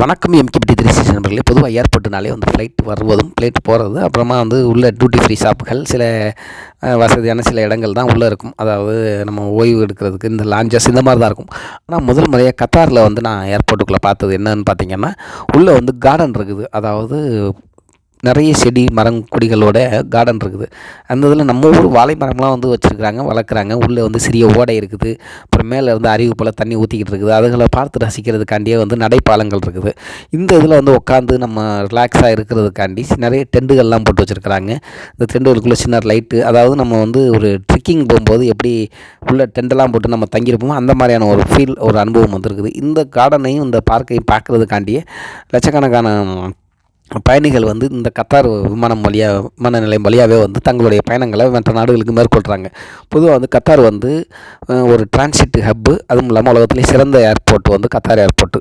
வணக்கம் எம்கிபிடி three six நண்பர்களே. பொதுவாக ஏர்போர்ட்டுனாலே வந்து ஃப்ளைட் வருவதும் ஃப்ளைட் போகிறது அப்புறமா வந்து உள்ள டியூட்டி ஃப்ரீ ஷாப்புகள் சில வசதியான சில இடங்கள் தான் உள்ளே இருக்கும். அதாவது நம்ம ஓய்வு எடுக்கிறதுக்கு இந்த லாஞ்சஸ் இந்த மாதிரி தான் இருக்கும். ஆனால் முதல் முறையாக கத்தாரில் வந்து நான் ஏர்போர்ட்டுக்குள்ளே பார்த்தது என்னன்னு பார்த்தீங்கன்னா உள்ளே வந்து கார்டன் இருக்குது. அதாவது நிறைய செடி மரம் கொடிகளோட கார்டன் இருக்குது. அந்த இதில் நம்ம ஊர் வாழை மரம்லாம் வந்து வச்சுருக்குறாங்க வளர்க்குறாங்க. உள்ளே வந்து சிறிய ஓடை இருக்குது. அப்புறம் மேலே இருந்து அறிவு போல் தண்ணி ஊற்றிக்கிட்டு இருக்குது. அதுகளை பார்த்து ரசிக்கிறதுக்காண்டியே வந்து நடைப்பாலங்கள் இருக்குது. இந்த இதில் வந்து உட்காந்து நம்ம ரிலாக்ஸாக இருக்கிறதுக்காண்டி நிறைய டெண்டுகள்லாம் போட்டு வச்சுருக்குறாங்க. இந்த டெண்டுகளுக்குள்ளே சின்ன லைட்டு அதாவது நம்ம வந்து ஒரு ட்ரிக்கிங் போகும்போது எப்படி உள்ள டெண்டெல்லாம் போட்டு நம்ம தங்கியிருப்போமோ அந்த மாதிரியான ஒரு ஃபீல் ஒரு அனுபவம் வந்திருக்குது. இந்த கார்டனையும் இந்த பார்க்கையும் பார்க்குறதுக்காண்டியே லட்சக்கணக்கான பயணிகள் வந்து இந்த கத்தார் விமானம் வழியாக விமான நிலையம் வழியாகவே வந்து தங்களுடைய பயணங்களை மற்ற நாடுகளுக்கு மேற்கொள்கிறாங்க பொதுவாக வந்து கத்தார் வந்து ஒரு டிரான்சிட் ஹப்பு அதுவும் இல்லாமல் உலகத்துலேயே சிறந்த ஏர்போர்ட் வந்து கத்தார் ஏர்போர்ட்டு